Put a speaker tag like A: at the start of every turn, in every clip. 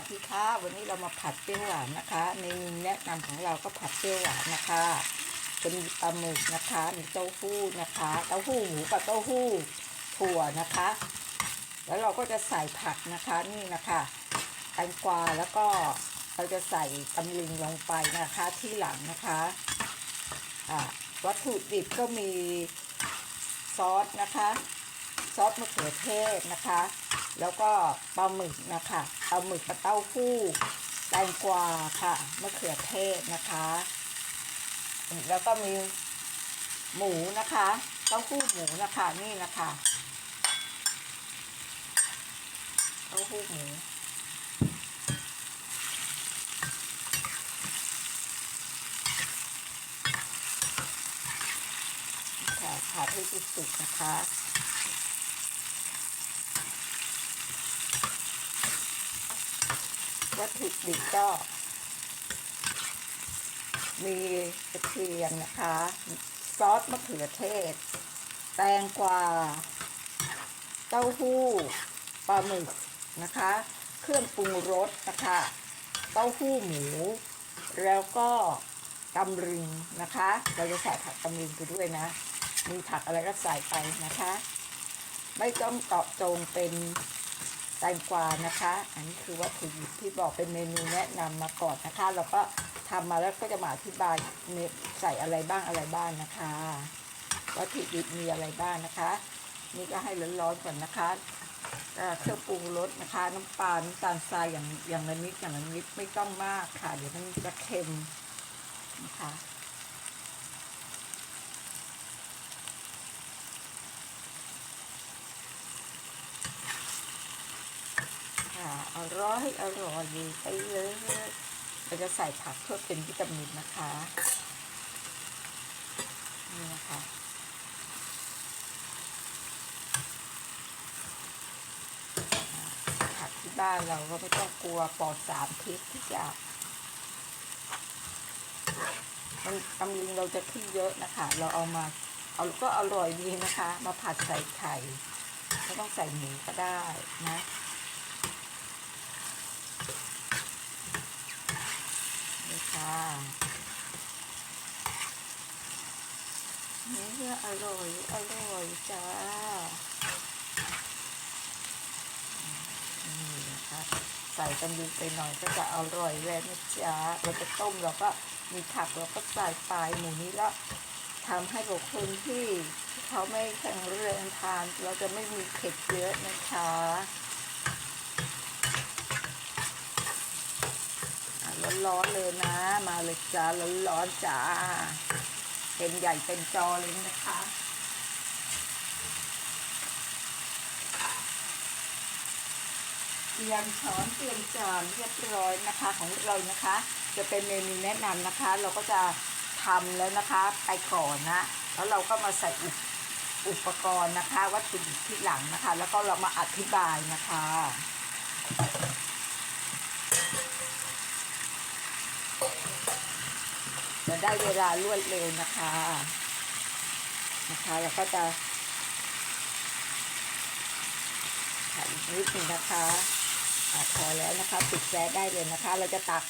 A: สดีค่ะวันนี้เรามาผัดเปรี้ยวหวานนะคะในเมนูแนะนำของเราก็ผัดเปรี้ยวหวานนะคะเป็นปลาหมึกนะคะมีเต้าหู้นะคะเต้าหู้หมูกับเต้าหู้ถั่วนะคะ แล้วเราก็จะใส่ผักนะคะนี่นะคะแตงกวาแล้วก็เราจะใส่ตำลึงลงไปนะคะที่หลังนะคะอ่าวัตถุดิบก็มีซอสนะคะ ซอสมะเขือเทศนะคะ แล้วก็ปลาหมึกนะคะปลาหมึกกับเต้าหู้แตงกวาค่ะมะเขือเทศนะคะ แล้วก็มีหมูนะคะเต้าหู้หมูนะคะนี่นะคะเต้าหู้หมูค่ะผัดให้สุกๆนะคะ วัตถุดิบก็ มีกระเทียมนะคะ ซอสมะเขือเทศ แตงกวา เต้าหู้ ปลาหมึกนะคะ เครื่องปรุงรสนะคะ เต้าหู้หมู แล้วก็ตำลึงนะคะ เราจะใส่ผักตำลึงไปด้วยนะ มีผักอะไรก็ใส่ไปนะคะ ไม่ต้องเกาะจงเป็น แตงกวานะคะ อันนี้คือวัตถุดิบที่บอกเป็นเมนูแนะนำมาก่อนนะคะ เราก็ทำมาแล้วก็จะมาอธิบายใส่อะไรบ้างอะไรบ้างนะคะ วัตถุดิบมีอะไรบ้างนะคะ นี่ก็ให้ร้อนๆก่อนนะคะเครื่องปรุงรสนะคะ น้ำปลาน้ำตาลทรายอย่างอย่างละนิดอย่างละนิดไม่ต้องมากค่ะ เดี๋ยวมันจะเค็มนะคะ ค่ะ อร่อยอร่อยดีไปเลยเราจะใส่ผักเพื่อเป็นวิตามินนะคะนี่นะคะผักที่บ้านเราก็ไม่ต้องกลัวปอดสารพิษทุกอย่างมันตำลึงเราจะขึ้นเยอะนะคะ เราเอามาเอาก็อร่อยดีนะคะ มาผัดใส่ไข่ไม่ต้องใส่หมูก็ได้นะ นี่ค่ะเนื้ อร่อย อร่อยจ้า นี่นะคะ ใส่ตำลึงไปหน่อยก็จะอร่อยแล้วนะจ๊ะเราจะต้มเราก็มีผักเราก็ใส่ไปหมูนี้แล้วทำให้กับคนที่เขาไม่แข็งแรงทาน เราจะไม่มีเผ็ดเยอะนะคะร้อนๆเลยนะ มาเลยจ้าร้อนๆจ้า เป็นใหญ่เป็นจอเลยนะคะเตรียมช้อนเตรียมจานเรียบร้อยนะคะของเรานะคะ จะเป็นเมนูแนะนำนะคะ เราก็จะทำแล้วนะคะไปก่อนนะแล้วเราก็มาใส่อุปอุปกรณ์นะคะ วัตถุดิบที่หลังนะคะ แล้วก็เรามาอธิบายนะคะ จะ ได้เวลารวดเร็วนะคะ นะคะแล้วก็จะถ่ายนิดนึงนะคะอะพอแล้วนะคะปิดแก๊สได้เลยนะคะ เราจะตัก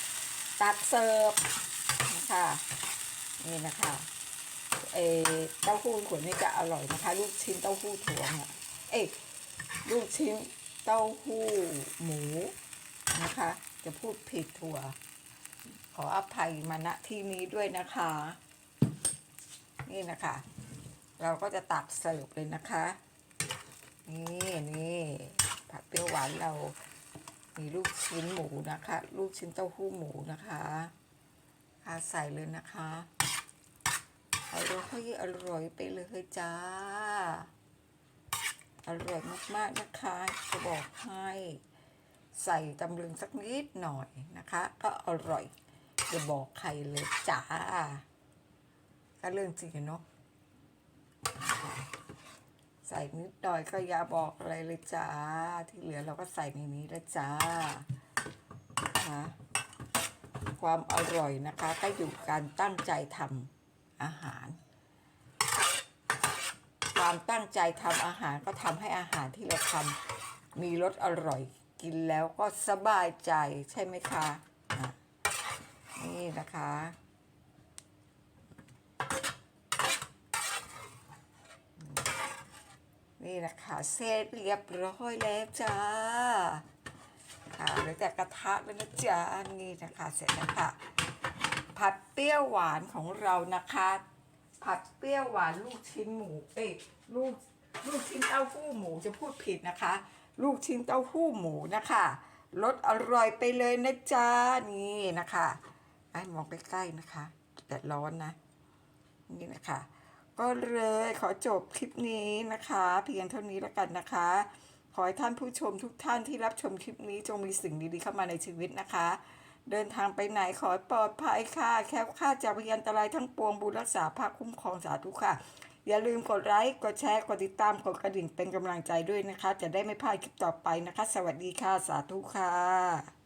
A: ตักเสิร์ฟนะคะนี่นะคะเอเต้าหู้ขวดนี้จะอร่อยนะคะ ลูกชิ้นเต้าหู้ถั่วเนี่ยเอ้ยลูกชิ้นเต้าหู้หมูนะคะ จะพูดผิดถั่ว ออภัยมาณที่นี้ด้วยนะคะ นี่นะคะ เราก็จะตักสร์ฟเลยนะคะ นี่นี่ผักเปรี้ยวหวานเรามีลูกชิ้นหมูนะคะ ลูกชิ้นเต้าหู้หมูนะคะอาใส่เลยนะคะอร่อยอร่อยไปเลยจ้า อร่อยมากๆนะคะ จะบอกให้ ใส่ตำลึงสักนิดหน่อยนะคะ ก็อร่อย จะบอกใครเลยจ้าก็เรื่องจริงเนาะใส่นิดหน่อยก็อย่าบอกอะไรเลยจ้า ที่เหลือเราก็ใส่ในนี้แล้วจ้านะความอร่อยนะคะก็อยู่การตั้งใจทำอาหาร ความตั้งใจทำอาหารก็ทำให้อาหารที่เราทำมีรสอร่อยกินแล้วก็สบายใจใช่ไหมคะะ นี่นะคะ นี่นะคะเสร็จเรียบร้อยแล้วจ้าค่ะเหลือแต่กระทะแล้วนะจ๊ะนี่นะคะเสร็จแล้วค่ะผัดเปรี้ยวหวานของเรานะคะ ผัดเปรี้ยวหวานลูกชิ้นหมูเอ้ยลูกลูกชิ้นเต้าหู้หมูจะพูดผิดนะคะ ลูกชิ้นเต้าหู้หมูนะคะรสอร่อยไปเลยนะจ๊ะนี่นะคะ ไอ้มองใกล้ๆนะคะ แต่ร้อนนะ นี่นะคะ ก็เลยขอจบคลิปนี้นะคะ เพียงเท่านี้แล้วกันนะคะ ขอให้ท่านผู้ชมทุกท่านที่รับชมคลิปนี้จงมีสิ่งดีๆเข้ามาในชีวิตนะคะ เดินทางไปไหนขอปลอดภัยค่ะ แค้วคลาจากพยันตรายทั้งปวงบุญรักษาภาคคุ้มครองสาธุค่ะอย่าลืมกดไลค์ กดแชร์ กดติดตาม กดกระดิ่งเป็นกำลังใจด้วยนะคะ จะได้ไม่พลาดคลิปต่อไปนะคะ สวัสดีค่ะ สาธุค่ะ